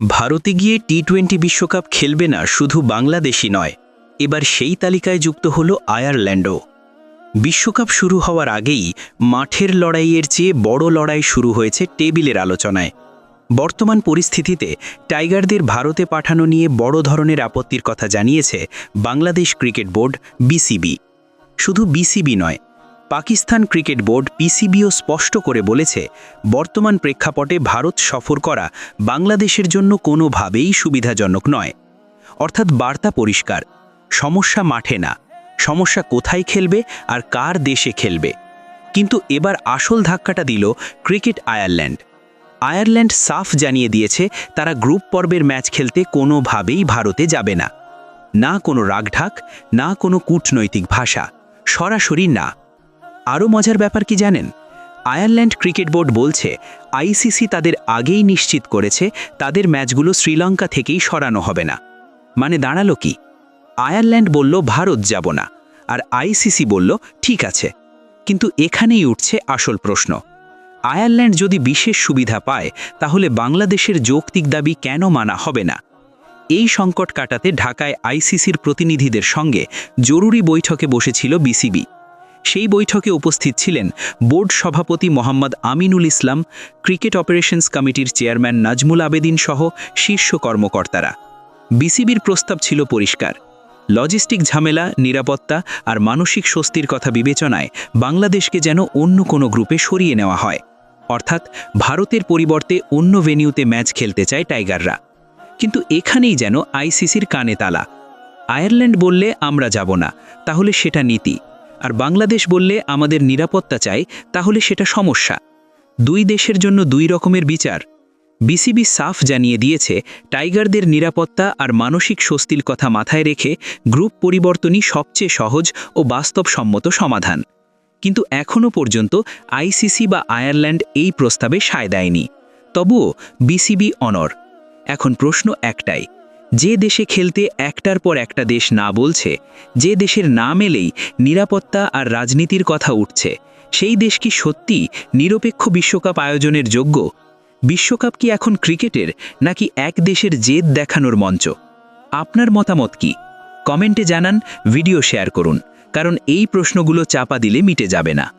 ভারতে গিয়ে T twenty বিশ্বকাপ খেলবে না শুধু বাংলাদেশই নয়, এবার সেই তালিকায় যুক্ত হল আয়ারল্যান্ডও। বিশ্বকাপ শুরু হওয়ার আগেই মাঠের লড়াইয়ের চেয়ে বড় লড়াই শুরু হয়েছে টেবিলের আলোচনায়। বর্তমান পরিস্থিতিতে টাইগারদের ভারতে পাঠানো নিয়ে বড় ধরনের আপত্তির কথা জানিয়েছে বাংলাদেশ ক্রিকেট বোর্ড বিসিবি। শুধু বিসিবি নয় পাকিস্তান ক্রিকেট বোর্ড পিসিবিও স্পষ্ট করে বলেছে, বর্তমান প্রেক্ষাপটে ভারত সফর করা বাংলাদেশের জন্য কোনোভাবেই সুবিধাজনক নয়। অর্থাৎ বার্তা পরিষ্কার, সমস্যা মাঠে না, সমস্যা কোথায় খেলবে আর কার দেশে খেলবে। কিন্তু এবার আসল ধাক্কাটা দিল ক্রিকেট আয়ারল্যান্ড। আয়ারল্যান্ড সাফ জানিয়ে দিয়েছে, তারা গ্রুপ পর্বের ম্যাচ খেলতে কোনোভাবেই ভারতে যাবে না। না কোনো রাগঢাক, না কোনো কূটনৈতিক ভাষা, সরাসরি না। আরও মজার ব্যাপার কি জানেন? আয়ারল্যান্ড ক্রিকেট বোর্ড বলছে, আইসিসি তাদের আগেই নিশ্চিত করেছে তাদের ম্যাচগুলো শ্রীলঙ্কা থেকেই সরানো হবে না। মানে দাঁড়াল কি? আয়ারল্যান্ড বলল, ভারত যাব না। আর আইসিসি বলল, ঠিক আছে। কিন্তু এখানেই উঠছে আসল প্রশ্ন। আয়ারল্যান্ড যদি বিশেষ সুবিধা পায়, তাহলে বাংলাদেশের যৌক্তিক দাবি কেন মানা হবে না? এই সংকট কাটাতে ঢাকায় আইসিসির প্রতিনিধিদের সঙ্গে জরুরি বৈঠকে বসেছিল বিসিবি। সেই বৈঠকে উপস্থিত ছিলেন বোর্ড সভাপতি মোহাম্মদ আমিনুল ইসলাম, ক্রিকেট অপারেশনস কমিটির চেয়ারম্যান নাজমুল আবেদিন সহ শীর্ষ কর্মকর্তারা। বিসিবির প্রস্তাব ছিল পরিষ্কার। লজিস্টিক ঝামেলা, নিরাপত্তা আর মানসিক স্বস্তির কথা বিবেচনায় বাংলাদেশকে যেন অন্য কোনো গ্রুপে সরিয়ে নেওয়া হয়। অর্থাৎ ভারতের পরিবর্তে অন্য ভেনিউতে ম্যাচ খেলতে চায় টাইগাররা। কিন্তু এখানেই যেন আইসিসির কানে তালা। আয়ারল্যান্ড বললে আমরা যাব না, তাহলে সেটা নীতি। আর বাংলাদেশ বললে আমাদের নিরাপত্তা চাই, তাহলে সেটা সমস্যা। দুই দেশের জন্য দুই রকমের বিচার। বিসিবি সাফ জানিয়ে দিয়েছে, টাইগারদের নিরাপত্তা আর মানসিক স্বস্তির কথা মাথায় রেখে গ্রুপ পরিবর্তনই সবচেয়ে সহজ ও বাস্তবসম্মত সমাধান। কিন্তু এখনও পর্যন্ত আইসিসি বা আয়ারল্যান্ড এই প্রস্তাবে সায় দেয়নি। তবুও বিসিবি অনর এখন প্রশ্ন একটাই যে দেশে খেলতে একটার পর একটা দেশ না বলছে, যে দেশের নাম এলেই নিরাপত্তা আর রাজনীতির কথা উঠছে, সেই দেশ কি সত্যি নিরপেক্ষ বিশ্বকাপ আয়োজনের যোগ্য? বিশ্বকাপ কি এখন ক্রিকেটের নাকি এক দেশের জেদ দেখানোর মঞ্চ? আপনার মতামত কি? কমেন্টে জানান, ভিডিও শেয়ার করুন, কারণ এই প্রশ্নগুলো চাপা দিলে মিটে যাবে না।